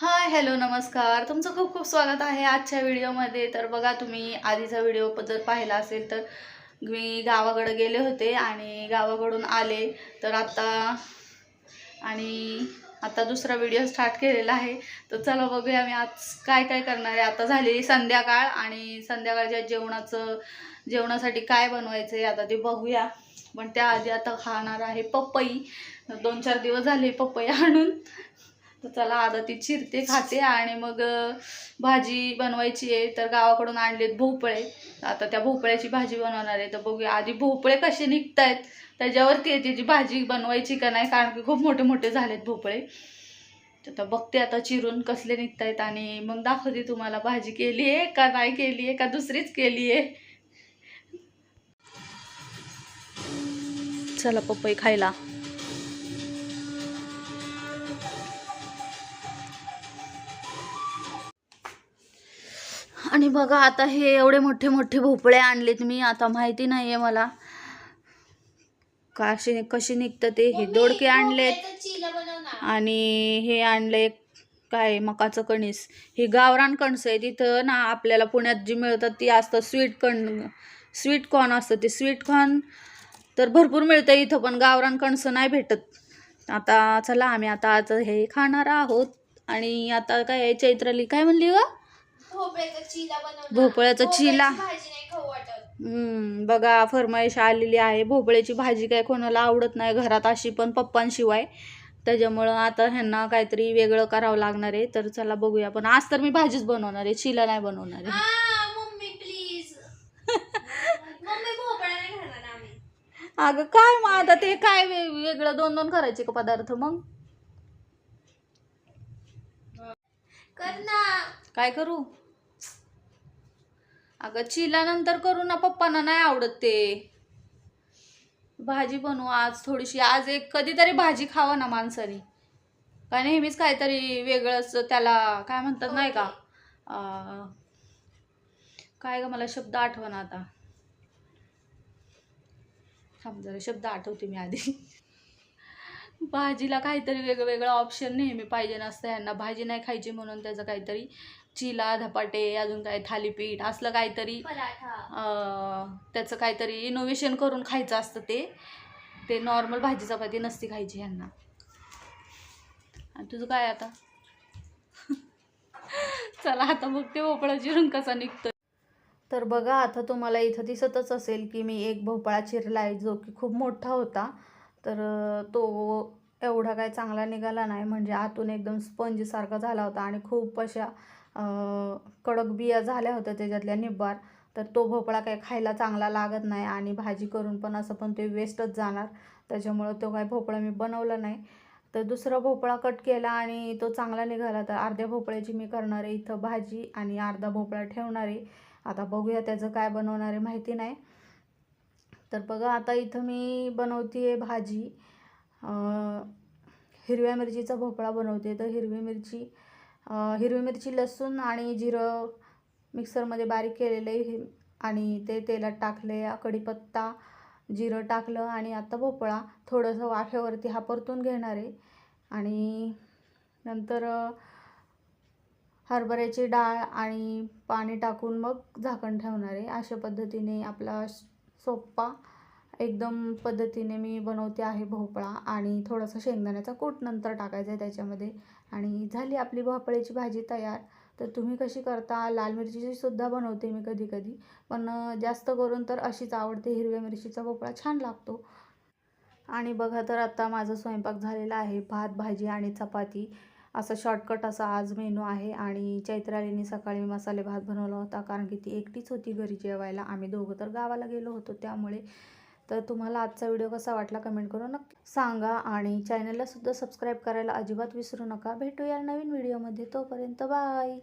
Hi hello नमस्कार. तुमचं खूप खूप स्वागत आहे आजच्या व्हिडिओमध्ये. तर बघा तुम्ही आधीचा व्हिडिओ जर पाहिला असेल तर मी गावाकडं गेले होते आणि गावाकडून आले. तर आता आणि आता दुसरा व्हिडिओ स्टार्ट केलेला आहे. तर चला बघूया मी आज काय काय करणार आहे. आता झालेली संध्याकाळ आणि संध्याकाळच्या जेवणाचं जेवणासाठी काय बनवायचं आहे आता ते बघूया. पण त्याआधी आता खाणार आहे पपई. दोन चार दिवस झाले पपई आणून. तर चला आता ती चिरते खाते आणि मग भाजी बनवायची आहे तर गावाकडून आणलेत भोपळे. आता त्या भोपळ्याची भाजी बनवणार आहे तर बघूया. आधी भोपळे कसे निघत आहेत त्याच्यावरती आहे त्याची भाजी बनवायची का नाही कारण की खूप मोठे मोठे झालेत भोपळे. तर आता बघते आता चिरून कसले निघत आहेत आणि मग दाखवते तुम्हाला भाजी केली आहे का नाही केली आहे का दुसरीच केली आहे. चला पपई खायला. आणि बघा आता हे एवढे मोठे मोठे भोपळे आणलेत मी आता माहिती नाही आहे मला. कशी कशी निघतं ते? हे दोडके आणलेत. आणि हे आणले काय मकाचं कणीस. हे गावरान कणसं आहे. तिथं ना आपल्याला पुण्यात जी मिळतात ती असतं स्वीट कण स्वीट कॉर्न असतं ते. स्वीट कॉर्न तर भरपूर मिळतं इथं पण गावरान कणसं नाही भेटत. आता चला आम्ही आता आज हे खाणार आहोत. आणि आता काय चैत्राली काय म्हणली ग? भोपळ्याचा चिला बनवणार. भोपळ्याचा चिला. भोपळ्याची भाजी नाही खाऊ वाटत. हम्म, बघा फरमाईश आलेली आहे. भोपळ्याची भाजी काय कोणाला आवडत नाही घरात अशी पण पप्पांशिवाय. त्याच्यामुळं आता ह्यांना काहीतरी वेगळं करावं लागणार आहे. तर चला बघूया. पण आज तर मी भाजीच बनवणार आहे. चिला नाही बनवणार आहे. आ, मम्मी प्लीज मम्मी भोपळा नाही खाणार आम्ही. अगं काय मग आता ते काय वे- वेगळं दोन दोन करायचे का पदार्थ मग? कर ना. काय करू? अगं चिला नंतर करू ना पप्पांना नाही आवडत ते. भाजी बनवू आज थोडीशी. आज एक कधीतरी भाजी खावा ना माणसाने. काय नेहमीच काहीतरी वेगळंच त्याला काय म्हणतात नाही का? काय ग मला शब्द आठवण आता. थांब जरा शब्द आठवते मी आधी. भाजीला काहीतरी वेगवेगळं ऑप्शन नेहमी पाहिजे नसतं यांना भाजी नाही खायची म्हणून त्याचं काहीतरी चिला धपाटे अजून काय थालीपीठ असलं काहीतरी त्याचं काहीतरी इनोव्हेशन करून खायचं असतं ते. ते नॉर्मल भाजी चपाती नसती खायची आणि तुझं काय आता? चला आता मग ते भोपळा चिरून कसा निघतोय. तर बघा आता तुम्हाला इथं दिसतच असेल की मी एक भोपळा चिरला आहे जो की खूप मोठा होता. तर तो एवढा काय चांगला निघाला नाही. म्हणजे आतून एकदम स्पंजसारखा झाला होता आणि खूप अशा कडक बिया झाल्या होत्या त्याच्यातल्या निब्बार तर तो भोपळा काही खायला चांगला लागत नाही आणि भाजी करून पण असं पण ते वेस्टच जाणार. त्याच्यामुळं तो काय भोपळा मी बनवला नाही. तर दुसरा भोपळा कट केला आणि तो चांगला निघाला. तर अर्ध्या भोपळ्याची मी करणार आहे इथं भाजी आणि अर्धा भोपळा ठेवणार आहे. आता बघूया त्याचं काय बनवणार आहे माहिती नाही. तर बघा आता इथं मी बनवते आहे भाजी हिरव्या मिरचीचा भोपळा बनवते. तर हिरवी मिरची हिरवी मिरची लसूण आणि जिरं मिक्सरमध्ये बारीक केलेले आणि ते तेलात टाकले कढीपत्ता जिरं टाकलं आणि आता भोपळा. थोडंसं वाफेवरती हा परतून घेणार आहे. आणि नंतर हरभऱ्याची डाळ आणि पाणी टाकून मग झाकण ठेवणार आहे. अशा पद्धतीने आपला सोप्पा एकदम पद्धतीने मी बनवते आहे भोपळा आणि थोडासा शेंगदाण्याचा कूट नंतर टाकायचा आहे त्याच्यामध्ये. आणि झाली आपली भोपळ्याची भाजी तयार. तर तुम्ही कशी करता? लाल मिरचीची सुद्धा बनवते मी कधी कधी पण जास्त करून तर अशीच आवडते हिरव्या मिरचीचा भोपळा छान लागतो. आणि बघा तर आता माझा स्वयंपाक झालेला आहे. भात भाजी आणि चपाती. असं शॉर्टकट असा आज मेनू आहे आणि चैत्रालीने सकाळी मसाले भात बनवला होता. कारण की ती एकटीच होती घरी जेवायला. आम्ही दोघं तर गावाला गेलो होतो त्यामुळे तर तुम्हाला आजचा व्हिडिओ कसा वाटला कमेंट करून नक्की सांगा आणि चॅनलला सुद्धा सबस्क्राईब करायला अजिबात विसरू नका. भेटूया नवीन व्हिडिओमध्ये. तोपर्यंत बाय.